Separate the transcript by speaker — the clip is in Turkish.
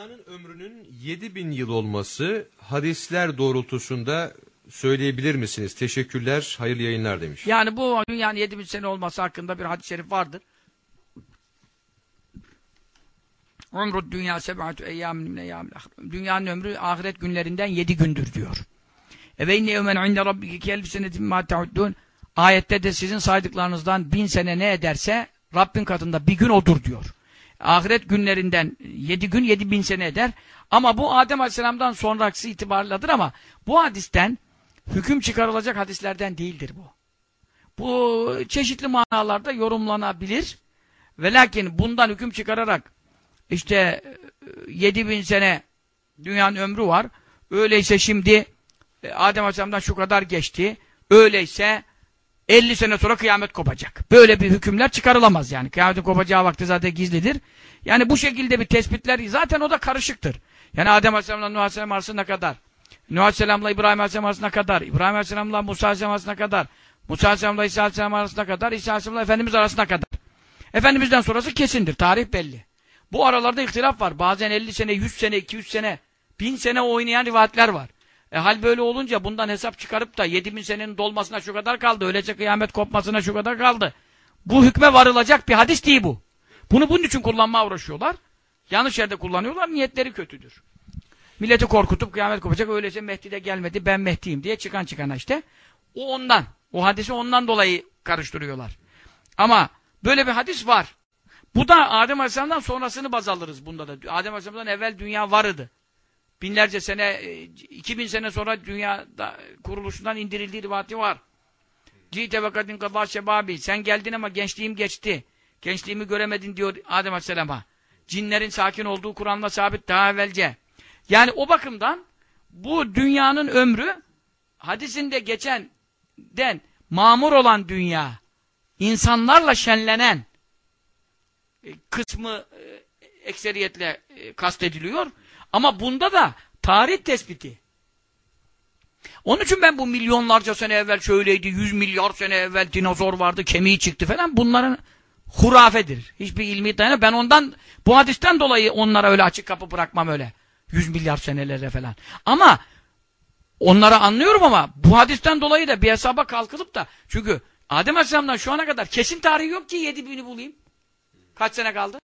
Speaker 1: Dünyanın ömrünün 7000 yıl olması hadisler doğrultusunda söyleyebilir misiniz? Teşekkürler, hayırlı yayınlar demiş.
Speaker 2: Yani bu dünyanın 7000 sene olması hakkında bir hadis-i şerif vardır. Umrud dünya seb'atu eyyamin min eyyamil. Dünyanın ömrü ahiret günlerinden 7 gündür diyor. Ve inne yevmen inde rabbike kelbi senetin ma ta'uddun. Ayette de sizin saydıklarınızdan bin sene ne ederse Rabbin katında bir gün odur diyor. Ahiret günlerinden 7 gün 7 bin sene eder. Ama bu Adem Aleyhisselam'dan sonraki itibarladır ama bu hadisten hüküm çıkarılacak hadislerden değildir bu. Bu çeşitli manalarda yorumlanabilir. Ve lakin bundan hüküm çıkararak işte 7000 sene dünyanın ömrü var. Öyleyse şimdi e, Adem Aleyhisselam'dan şu kadar geçti. Öyleyse 50 sene sonra kıyamet kopacak. Böyle bir hükümler çıkarılamaz yani. Kıyametin kopacağı vakti zaten gizlidir. Yani bu şekilde bir tespitler zaten o da karışıktır. Yani Adem Aleyhisselam'la Nuh Aleyhisselam arasında kadar, Nuh Aleyhisselam'la İbrahim Aleyhisselam arasında kadar, İbrahim Aleyhisselam'la Musa Aleyhisselam arasında kadar, Musa Aleyhisselam'la İsa Aleyhisselam arasında kadar, İsa Aleyhisselam'la Efendimiz arasında kadar. Efendimiz'den sonrası kesindir. Tarih belli. Bu aralarda ihtilaf var. Bazen 50 sene, 100 sene, 200 sene, 1000 sene oynayan rivayetler var. E hal böyle olunca bundan hesap çıkarıp da 7000 senenin dolmasına şu kadar kaldı. Öylece kıyamet kopmasına şu kadar kaldı. Bu hükme varılacak bir hadis değil bu. Bunu bunun için kullanmaya uğraşıyorlar. Yanlış yerde kullanıyorlar. Niyetleri kötüdür. Milleti korkutup kıyamet kopacak. Öyleyse Mehdi de gelmedi. Ben Mehdi'yim diye çıkan çıkana işte. O ondan. O hadisi ondan dolayı karıştırıyorlar. Ama böyle bir hadis var. Bu da Adem Aleyhisselam'dan sonrasını baz alırız bunda da. Adem Aleyhisselam'dan evvel dünya vardı. Binlerce sene, 2000 sene sonra dünyada kuruluşundan indirildiği rivati var. Cite ve kadın kadar şebabi. Sen geldin ama gençliğim geçti. Gençliğimi göremedin diyor Adem Aleyhisselam'a. Cinlerin sakin olduğu Kur'an'la sabit daha evvelce. Yani o bakımdan bu dünyanın ömrü hadisinde geçenden mamur olan dünya, insanlarla şenlenen kısmı ekseriyetle kastediliyor. Ama bunda da tarih tespiti. Onun için ben bu milyonlarca sene evvel şöyleydi, yüz milyar sene evvel dinozor vardı, kemiği çıktı falan bunların hurafedir. Hiçbir ilmi dayanır. Ben ondan, bu hadisten dolayı onlara öyle açık kapı bırakmam öyle. Yüz milyar senelere falan. Ama onları anlıyorum ama bu hadisten dolayı da bir hesaba kalkılıp da çünkü Adem Aleyhisselam'dan şu ana kadar kesin tarihi yok ki yedi bini bulayım. Kaç sene kaldı?